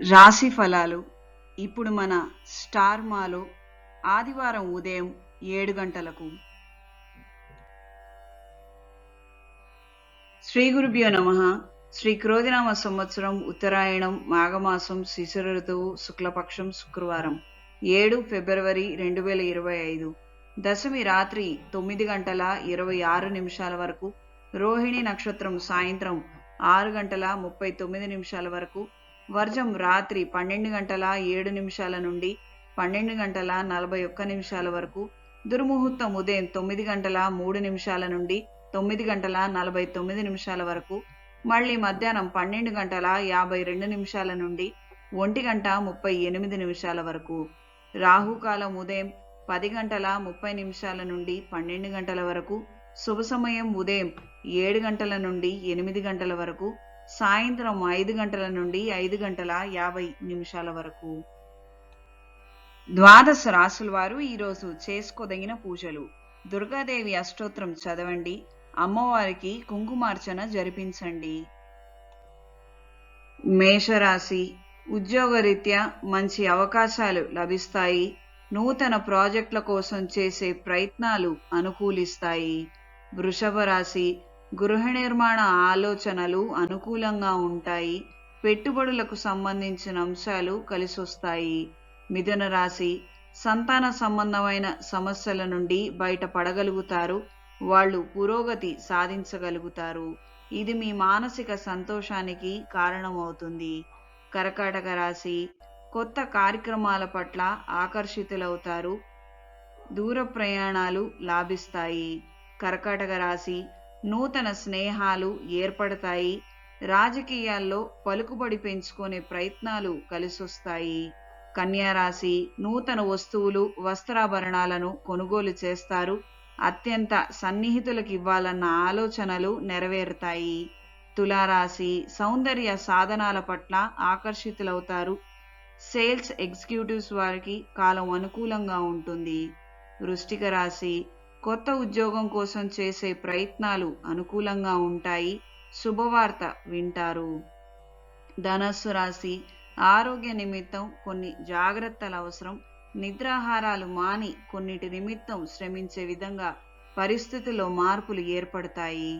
రాశి ఫలాలు. ఇప్పుడు మన స్టార్ మాలో ఆదివారం ఉదయం ఏడు గంటలకు శ్రీ గురుభ్యో నమ. శ్రీ క్రోధినామ సంవత్సరం ఉత్తరాయణం మాఘమాసం శిశుర ఋతువు శుక్లపక్షం శుక్రవారం. ఏడు ఫిబ్రవరి రెండు వేల ఇరవై ఐదు. దశమి రాత్రి తొమ్మిది గంటల ఇరవై ఆరు నిమిషాల వరకు. రోహిణి నక్షత్రం సాయంత్రం ఆరు గంటల ముప్పై తొమ్మిది నిమిషాల వరకు. వర్జం రాత్రి పన్నెండు గంటల ఏడు నిమిషాల నుండి పన్నెండు గంటల నలభై ఒక్క నిమిషాల వరకు దుర్ముహూర్తం ఉదయం తొమ్మిది గంటల మూడు నిమిషాల నుండి తొమ్మిది గంటల నలభై తొమ్మిది నిమిషాల వరకు మళ్ళీ మధ్యాహ్నం పన్నెండు గంటల యాభై రెండు నిమిషాల నుండి ఒంటి గంట ముప్పై ఎనిమిది నిమిషాల వరకు. రాహుకాలం ఉదయం పది గంటల ముప్పై నిమిషాల నుండి పన్నెండు గంటల వరకు శుభ సమయం ఉదయం ఏడు గంటల నుండి ఎనిమిది గంటల వరకు సాయంత్రం ఐదు గంటల నుండి ఐదు గంటల యాభై నిమిషాల వరకు. ద్వాదశ రాసుల వారు ఈరోజు చేసుకోదగిన పూజలు. దుర్గాదేవి అష్టోత్రం చదవండి. అమ్మవారికి కుంకుమార్చన జరిపించండి. మేషరాశి ఉద్యోగరీత్యా మంచి అవకాశాలు లభిస్తాయి. నూతన ప్రాజెక్టుల కోసం చేసే ప్రయత్నాలు అనుకూలిస్తాయి. వృషభ రాశి గృహ నిర్మాణ ఆలోచనలు అనుకూలంగా ఉంటాయి. పెట్టుబడులకు సంబంధించిన అంశాలు కలిసొస్తాయి. మిథున రాశి సంతాన సంబంధమైన సమస్యల నుండి బయటపడగలుగుతారు. వాళ్ళు పురోగతి సాధించగలుగుతారు. ఇది మీ మానసిక సంతోషానికి కారణమవుతుంది. కర్కాటక రాశి కొత్త కార్యక్రమాల పట్ల ఆకర్షితులవుతారు. దూర ప్రయాణాలు లాభిస్తాయి. కర్కాటక రాశి నూతన స్నేహాలు ఏర్పడతాయి. రాజకీయాల్లో పలుకుబడి పెంచుకునే ప్రయత్నాలు కలిసొస్తాయి. కన్యారాశి నూతన వస్తువులు వస్త్రాభరణాలను కొనుగోలు చేస్తారు. అత్యంత సన్నిహితులకు ఇవ్వాలన్న ఆలోచనలు నెరవేరుతాయి. తులారాశి సౌందర్య సాధనాల పట్ల ఆకర్షితులవుతారు. సేల్స్ ఎగ్జిక్యూటివ్స్ వారికి కాలం అనుకూలంగా ఉంటుంది. వృష్టిక రాశి కొత్త ఉద్యోగం కోసం చేసే ప్రయత్నాలు అనుకూలంగా ఉంటాయి. శుభవార్త వింటారు. ధనస్సు రాశి ఆరోగ్య నిమిత్తం కొన్ని జాగ్రత్తలు అవసరం. నిద్రాహారాలు మాని కొన్నిటి నిమిత్తం శ్రమించే విధంగా పరిస్థితుల్లో మార్పులు ఏర్పడతాయి.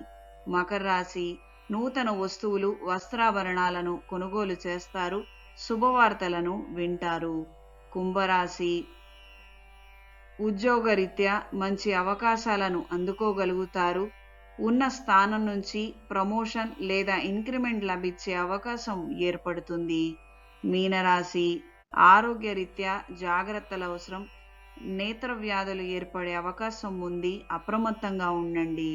మకర రాశి నూతన వస్తువులు వస్త్రాభరణాలను కొనుగోలు చేస్తారు. శుభవార్తలను వింటారు. కుంభరాశి ఉద్యోగరీత్యా మంచి అవకాశాలను అందుకోగలుగుతారు. ఉన్న స్థానం నుంచి ప్రమోషన్ లేదా ఇంక్రిమెంట్ లభించే అవకాశం ఏర్పడుతుంది. మీనరాశి ఆరోగ్యరీత్యా జాగ్రత్తలు అవసరం. నేత్ర వ్యాధులు ఏర్పడే అవకాశం ఉంది. అప్రమత్తంగా ఉండండి.